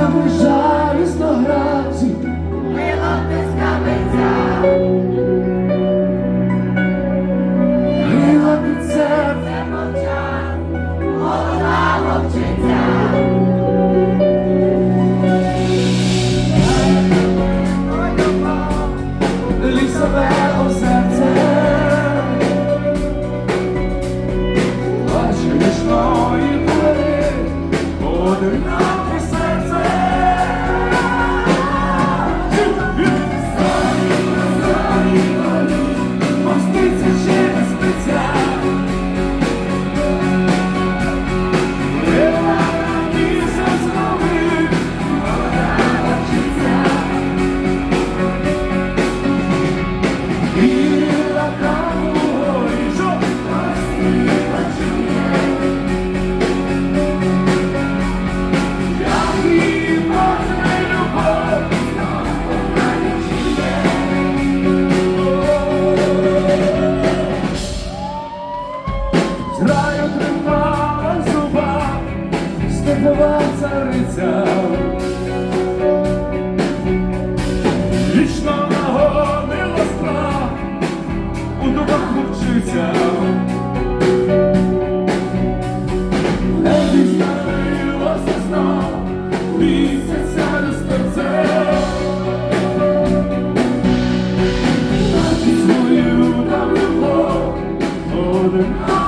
Панями жалісно граці, over.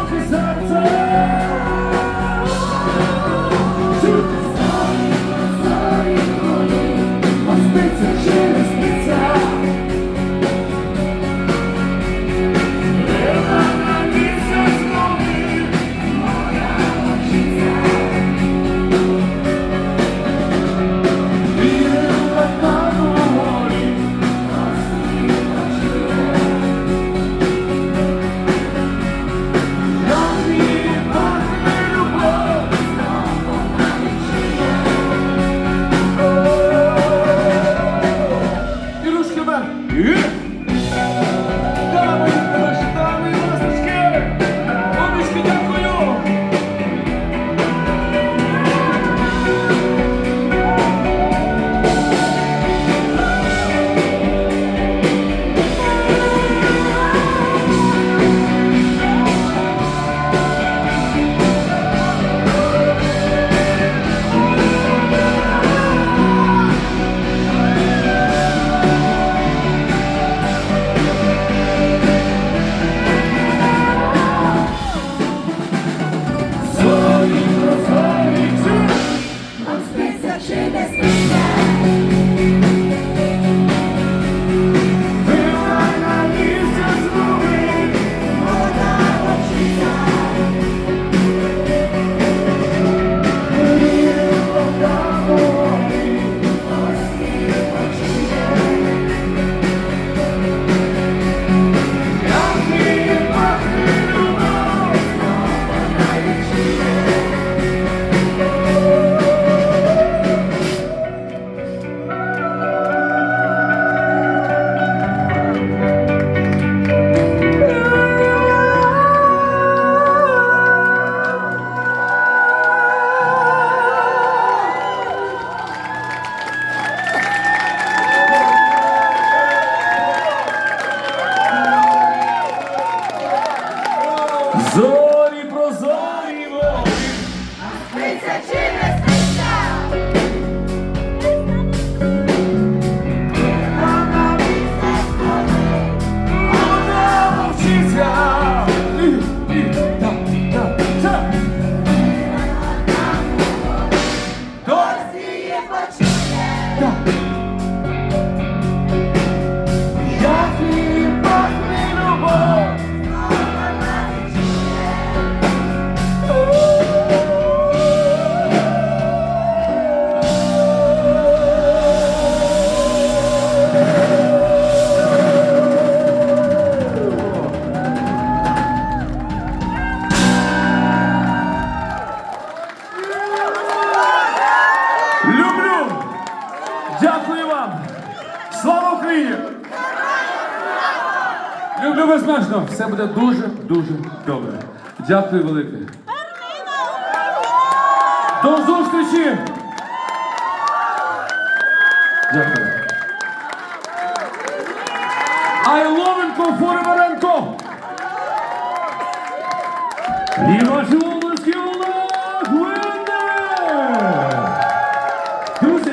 Люблю безмежно! Все буде дуже, дуже добре. Дякую велике. До зустрічі! Дякую. Айловенко Фореваренко. І ваші